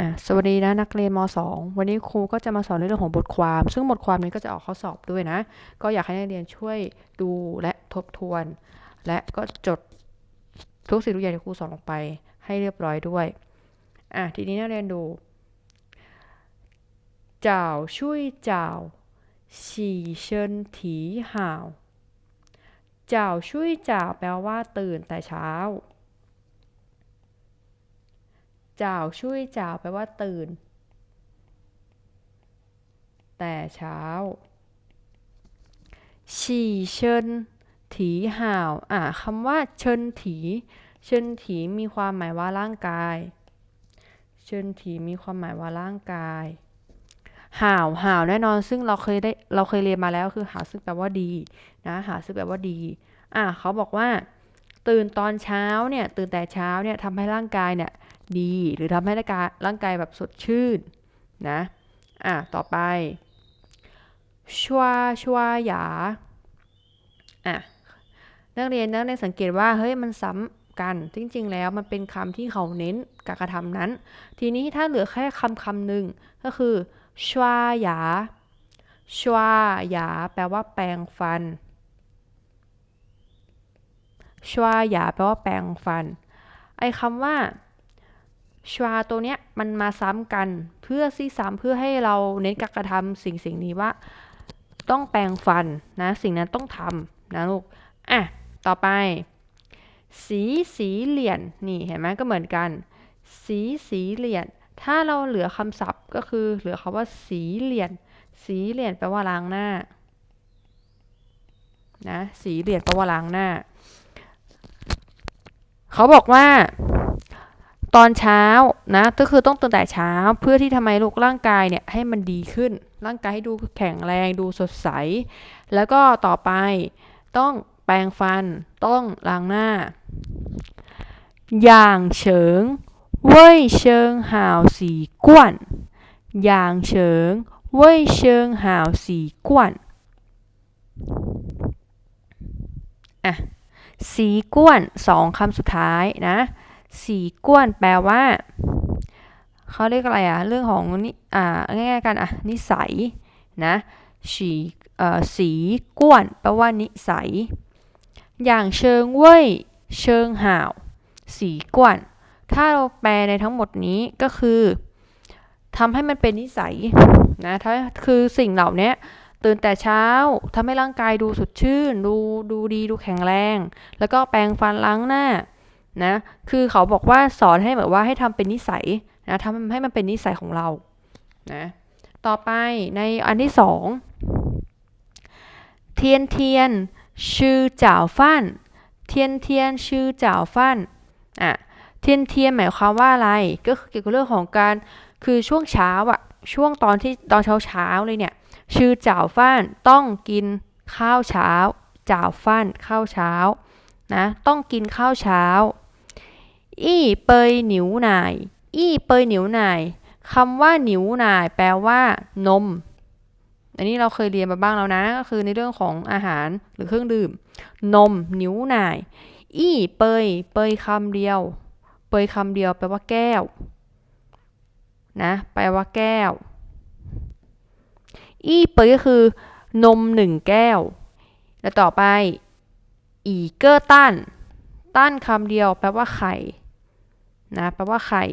อะสวัสดีนะนักเรียนม .2 วันนี้ครูก็จะมาสอนเรื่องของบทความ ซึ่งบทความนี้ก็จะออกข้อสอบด้วยนะ ก็อยากให้นักเรียนช่วยดูและทบทวน และก็จดทุกสิ่งทุกอย่างที่ครูสอนลงไปให้เรียบร้อยด้วยอะทีนี้นักเรียนดูเจ่าช่วยเจ่าฉี่เชิญถีห่าวเจ่าช่วยเจ่าแปลว่าตื่นแต่เช้า จ่าวช่วยจ่าวแปลว่าตื่น แต่เช้าฉี่เชิญถีห่าว อะคำว่าเชิญถีเชิญถีมีความหมายว่าร่างกาย เชิญถีมีความหมายว่าร่างกาย ห่าวห่าวแน่นอน ซึ่งเราเคยได้เราเคยเรียนมาแล้วคือ ห่าวซึ่งแปลว่าดีนะห่าวซึ่งแปลว่าดี อะเขาบอกว่า ตื่นตอนเช้าเนี่ยตื่นแต่เช้าเนี่ยทำให้ร่างกายเนี่ยดีหรือทำให้ร่างกายร่างกายแบบสดชื่นนะอะต่อไปชัวชัวหยาอะนักเรียนนักเรียนสังเกตว่าเฮ้ยมันซ้ำกันจริง ๆ แล้วมันเป็นคำที่เขาเน้นการกระทำนั้น ทีนี้ถ้าเหลือแค่คำคำหนึ่งก็คือชัวหยาชัวหยาแปลว่าแปรงฟัน ชัวหยาแปลว่าแปรงฟัน ไอ้คำว่าชวาตัวเนี้ยมันมาซ้ำกันเพื่อซี่ซ้ำเพื่อให้เราเน้นการกระทำสิ่งสิ่งนี้ว่า ต้องแปรงฟันนะสิ่งนั้นต้องทำนะลูกอะต่อไป สีสีเหรียญนี่เห็นไหมก็เหมือนกัน สีสีเหรียญถ้าเราเหลือคำศัพท์ก็คือเหลือคำว่าสีเหรียญสีเหรียญแปลว่าล้างหน้านะสีเหรียญแปลว่าล้างหน้า เขาบอกว่า ตอนเช้านะก็คือต้องตื่นแต่เช้าเพื่อที่ทำไมลูกร่างกายเนี่ยให้มันดีขึ้น ร่างกายให้ดูแข็งแรงดูสดใส แล้วก็ต่อไปต้องแปรงฟันต้องล้างหน้า อย่างเฉิงเว่ยเชิงหาวสีกวนอย่างเฉิงเว่ยเชิงหาวสีกวนอะ สีก้วนสองคำสุดท้ายนะ สีก้วนแปลว่าเขาเรียกอะไรอะเรื่องของนี่อ่าง่ายๆกันอะนิสัยนะสีเอ่อสีก้วนแปลว่านิสัย อย่างเชิงเว่ยเชิงห่าว สีก้วน ถ้าเราแปลในทั้งหมดนี้ก็คือทำให้มันเป็นนิสัยนะถ้าคือสิ่งเหล่านี้ ตื่นแต่เช้าทำให้ร่างกายดูสดชื่น ดูดูดีดูแข็งแรง แล้วก็แปรงฟันล้างหน้านะคือเขาบอกว่าสอนให้แบบว่าให้ทำเป็นนิสัยนะทำให้มันเป็นนิสัยของเรานะต่อไปในอันที่สองเทียนเทียนชื่อจ่าวฟันเทียนเทียนชื่อจ่าวฟันอะเทียนเทียนหมายความว่าอะไร ก็คือเกี่ยวกับเรื่องของการคือช่วงเช้าอะ ช่วงตอนที่ตอนเช้าเช้าเลยเนี่ย ชื่อจ่าวฟันต้องกินข้าวเช้าจ่าวฟันข้าวเช้านะต้องกินข้าวเช้า อี้เปยหนิวหน่าย อี้เปยหนิวหน่ายคำว่าหนิวหน่ายแปลว่านม อันนี้เราเคยเรียนมาบ้างแล้วนะ ก็คือในเรื่องของอาหารหรือเครื่องดื่ม นมหนิวหน่าย อี้เปยเปยคำเดียว เปยคำเดียวแปลว่าแก้ว นะแปลว่าแก้ว อี้เปยก็คือนมหนึ่งแก้ว แล้วต่อไป อีเกอร์ตันตันคำเดียวแปลว่าไข่นะแปลว่าไข่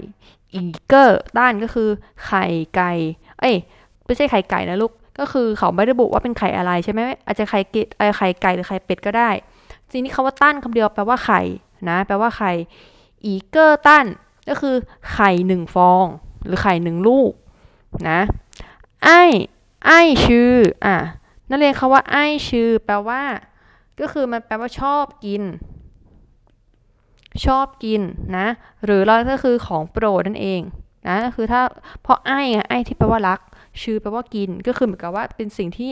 อีเกอร์ด้านก็คือ ไข่ไก่ เอ้ยไม่ใช่ไข่ไก่นะลูก ก็คือเขาไม่ได้ระบุว่าเป็นไข่อะไรใช่ไหมอาจจะไข่เกไอไข่ไก่หรือไข่เป็ดก็ได้ทีนี้คำว่าตันคำเดียวแปลว่าไข่นะ แปลว่าไข่ อีเกอร์ตันก็คือไข่หนึ่งฟอง หรือไข่หนึ่งลูกนะไอไอชื่ออะนักเรียนคาว่าไอชื่อแปลว่า ก็คือมันแปลว่าชอบกิน ชอบกินนะ หรือเราก็คือของโปรดนั่นเองนะก็คือถ้าเพราะไอ้ไอ้ที่แปลว่ารัก ชื่อแปลว่ากินก็คือเหมือนกับว่าเป็นสิ่งที่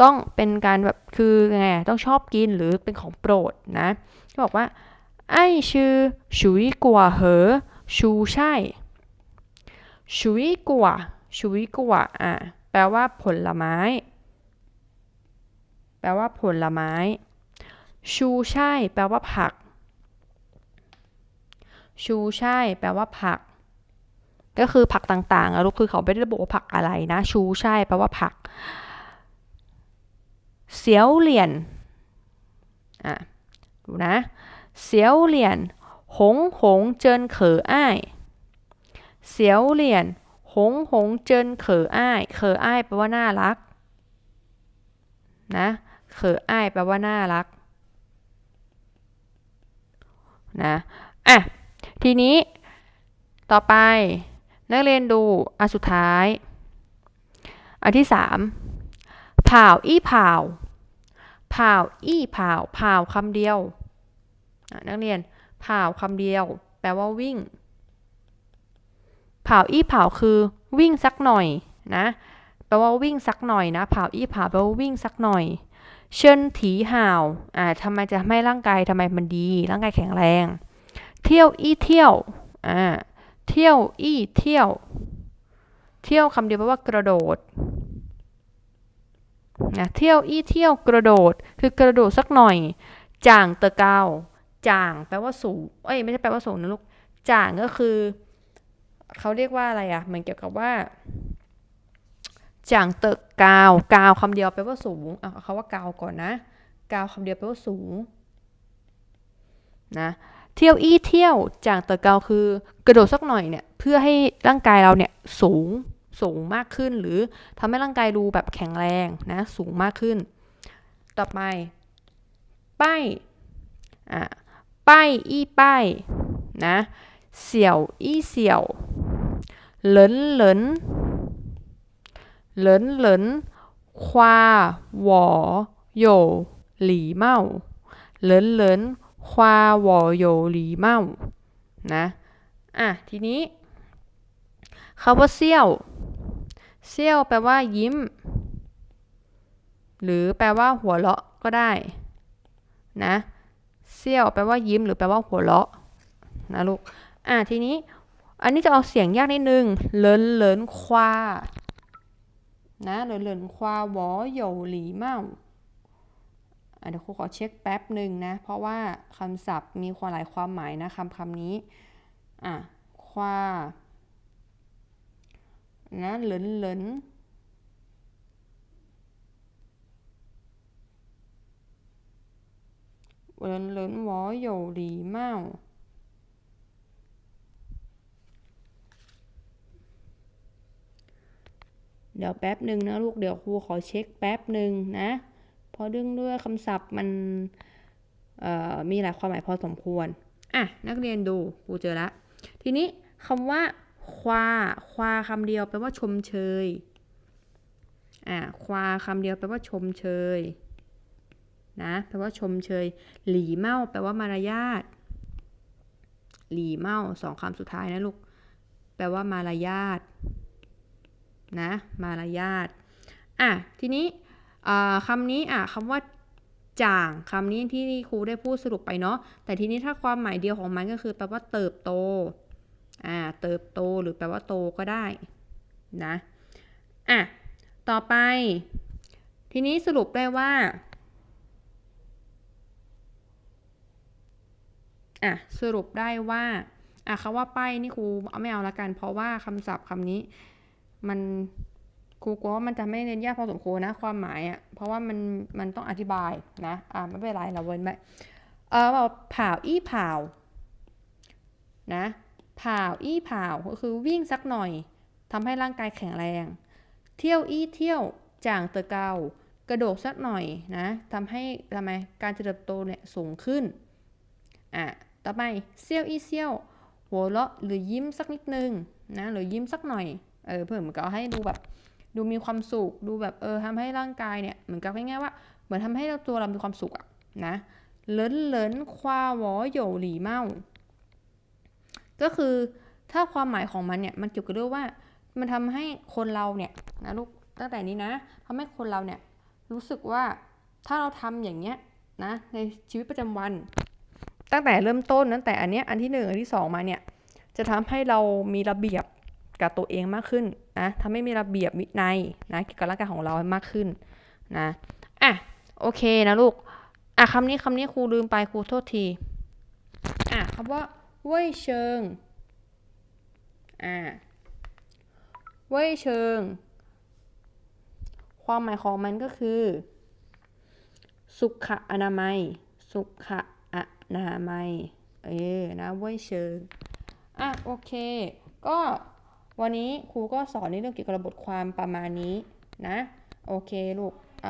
ต้องเป็นการแบบคือไงต้องชอบกินหรือเป็นของโปรดนะก็บอกว่าไอ้ชื่อชุยกัวเหอชูใช่ ชุยกัวชุยกัวอะแปลว่าผลไม้ แปลว่าผลไม้ ชูใช่ แปลว่าผัก ชูใช่ แปลว่าผัก ก็คือผักต่างๆอะลูกคือเขาไม่ได้ระบุว่าผักอะไรนะ ชูใช่ แปลว่าผัก เสียวเหรียญอะดูนะ เสียวเหรียญหงหงเจินเขออ้าย เสียวเหรียญหงหงเจินเขออ้าย เขออ้ายแปลว่าน่ารักนะเขออ้ายแปลว่าน่ารักนะอะทีนี้ต่อไปนักเรียนดูอันสุดท้าย อันที่สามเผาอี้เผาเผาอี้เผาเผาคำเดียวนักเรียนเผาคำเดียว แปลว่าวิ่ง เผาอี้เผาคือวิ่งสักหน่อยนะแปลว่าวิ่งสักหน่อยนะเผาอี้เผาแปลว่าวิ่งสักหน่อยเชิญถีห่าวอ่าทำไมจะให้ร่างกายทำไมมันดี ร่างกายแข็งแรง เที่ยวอี้เที่ยวอ่าเที่ยวอี้เที่ยว เที่ยวคำเดียวแปลว่ากระโดดนะเที่ยวอี้เที่ยวกระโดด คือกระโดดสักหน่อยจ่างเตะเกาจ่างแปลว่าสูงเอ้ยไม่ใช่แปลว่าสูงนะลูกจ่างก็คือ เขาเรียกว่าอะไรอะเหมือนเกี่ยวกับว่าจางเตะกาวกาวคำเดียวแปลว่าสูงเอาเขาว่ากาวก่อนนะ กาวคำเดียวแปลว่าสูงนะเที่ยวอี้เที่ยวจางเตะกาวคือ กระโดดสักหน่อยเนี่ยเพื่อให้ร่างกายเราเนี่ยสูงสูงมากขึ้น หรือทำให้ร่างกายดูแบบแข็งแรงนะสูงมากขึ้น ต่อไปป้ายอะป้ายอี้ป้ายนะ เสี่ยวอี้เสี่ยว เหลินเหลิน เหลินเหลิน ควาหวอโยหลี่เมาเหลินเหลิน ควาหวอโยหลี่เมานะ อะ ทีนี้คำว่าเซี่ยว เซี่ยวแปลว่ายิ้ม หรือแปลว่าหัวเราะก็ได้ นะ เซี่ยวแปลว่ายิ้ม หรือแปลว่าหัวเราะนะลูก อะทีนี้อันนี้จะเอาเสียงยากนิดนึงเลินเลินควานะเลินเลินควาวอโยหลีเมาอะเดี๋ยวครูขอเช็คแป๊บหนึ่งนะ เพราะว่าคำศัพท์มีความหลายความหมายนะคำคำนี้อะควานะเหลินเหลินเหลินเหลินวอโยหลีเมา เดี๋ยวแป๊บหนึ่งนะลูกเดี๋ยวครูขอเช็คแป๊บหนึ่งนะเพราะเรื่องด้วยคำศัพท์มันมีหลายความหมายพอสมควรอะนักเรียนดูครูเจอละทีนี้คำว่า ควา ควาคำเดียวแปลว่าชมเชยอะควาคำเดียวแปลว่าชมเชยนะแปลว่าชมเชย หลีเมาแปลว่ามารยาทหลีเมาสองคำสุดท้ายนะลูก แปลว่ามารยาท นะมารยาทอะทีนี้คำนี้อะคำว่าจ่างคำนี้ที่ครูได้พูดสรุปไปเนาะแต่ทีนี้ถ้าความหมายเดียวของมันก็คือแปลว่าเติบโตอ่าเติบโตหรือแปลว่าโตก็ได้นะอะต่อไป ทีนี้สรุปได้ว่าอะสรุปได้ว่าอะคำว่าป้ายนี่ครูเอาไม่เอาละกัน เพราะว่าคำศัพท์คำนี้ มันครูกลัวว่ามันจะไม่เรียนยากพอสมควรนะความหมายอะ่ะเพราะว่ามันมันต้องอธิบายนะอ่าไม่เป็นไรเราเว้นไปเออบอกผาวอี้ผาวนะผาวอี้ผาวก็คือวิ่งสักหน่อยทำให้ร่างกายแข็งแรง เที่ยวอี้เที่ยวจ่างเตะเกากระโดดสักหน่อยนะทำให้ทำไมการเจริญโตเนี่ยสูงขึ้นอะต่อไปเซี่ยวอี้เซี่ยวหัวเราะหรือยิ้มสักนิดนึงนะหรือยิ้มสักหน่อย เออเพื่อนมันก็ให้ดูแบบดูมีความสุขดูแบบเออทำให้ร่างกายเนี่ยเหมือนกับง่ายๆว่า เหมือนทำให้เราตัวเรามีความสุขอะนะเลินเลินควาหวอโยหลีเมาก็คือถ้าความหมายของมันเนี่ยมันเกี่ยวกับเรื่องว่า มันทำให้คนเราเนี่ยนะลูกตั้งแต่นี้นะทำให้คนเราเนี่ยรู้สึกว่าถ้าเราทำอย่างเงี้ยนะในชีวิตประจำวัน ตั้งแต่เริ่มต้นตั้งแต่อันเนี้ยอันที่หนึ่งอันที่สองมาเนี่ยจะทำให้เรามีระเบียบ กับตัวเองมากขึ้นนะทำให้มีระเบียบวินัยนะเกี่ยวกับร่างกายของเราให้มากขึ้นนะอะโอเคนะลูกอะคำนี้คำนี้ครูลืมไปครูโทษทีอะคำว่าเว่ยเชิงอะเว่ยเชิง ความหมายของมันก็คือ สุขอนามัย สุขอนามัย เออนะเว่ยเชิงอะโอเค ก็ วันนี้ครูก็สอนในเรื่องเกี่ยวกับบทความประมาณนี้นะ โอเคลูก